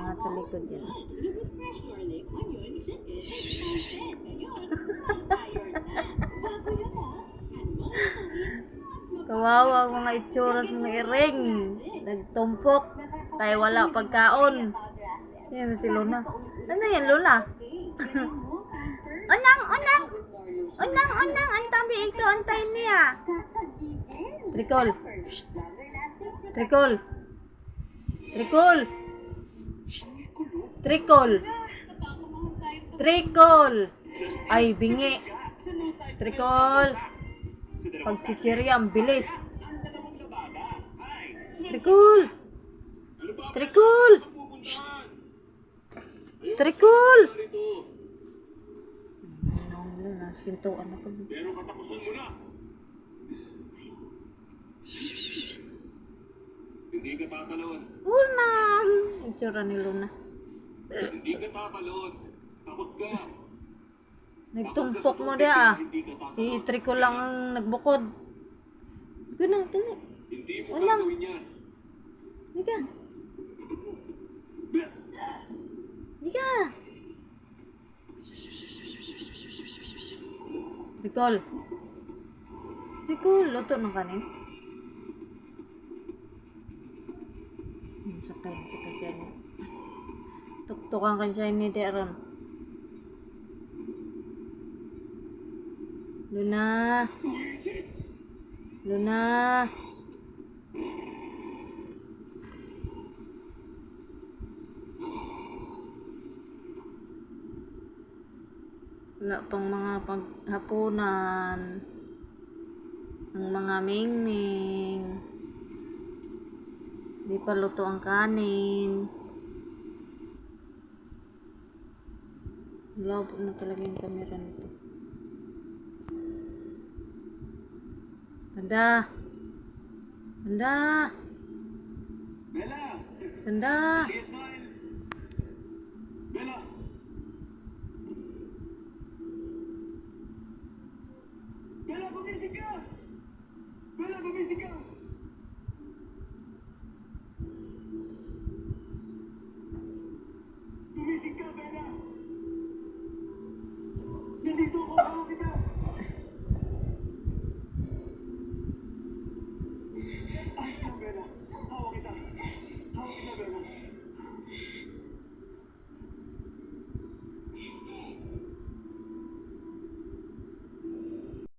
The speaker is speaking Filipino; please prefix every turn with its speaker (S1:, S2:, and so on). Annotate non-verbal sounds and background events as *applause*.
S1: Mga talikod yan. *laughs* Kawawa ang mga itsuras mga iring. Nagtumpok. Kaya wala pagkaon. Yan si Luna. Ano yan, Luna? unang, unang! Unang, unang! Ang tabi ito, antay niya. Tricol. Shh. Tricol. Tricol. Tricol. Tricol. Ay, bingi. Tricol. Pagchichirya, ang bilis. Tricol. Tricol. Shh. Tricol. Nasa pintuan ako.
S2: Pero katapusan mo na. Hindi ka tatalon.
S1: Una! Itsura ni Luna.
S2: Hindi ka tatalon. Takot ka.
S1: Nagtumpok mo dia ah. Si Trico lang ang nagbukod. Gana, dali.
S2: Hindi mo
S1: Walang.
S2: gagawin yan.
S1: Higa. Higa. Ricol. Ricol, luto ng kanin. Hmm, sakay na si Kasyan. Tuktukan ka siya ni Deron. Luna. Luna. Wala pang mga paghapunan. Ang mga mingming. Di pa luto ang kanin. Malabo na talaga yung camera nito. Tanda! Tanda!
S2: Bella!
S1: Tanda!
S2: Bella! Bella, gumising ka! Bella, gumising ka! Gumising ka, Bella! Nandito ako, ano kita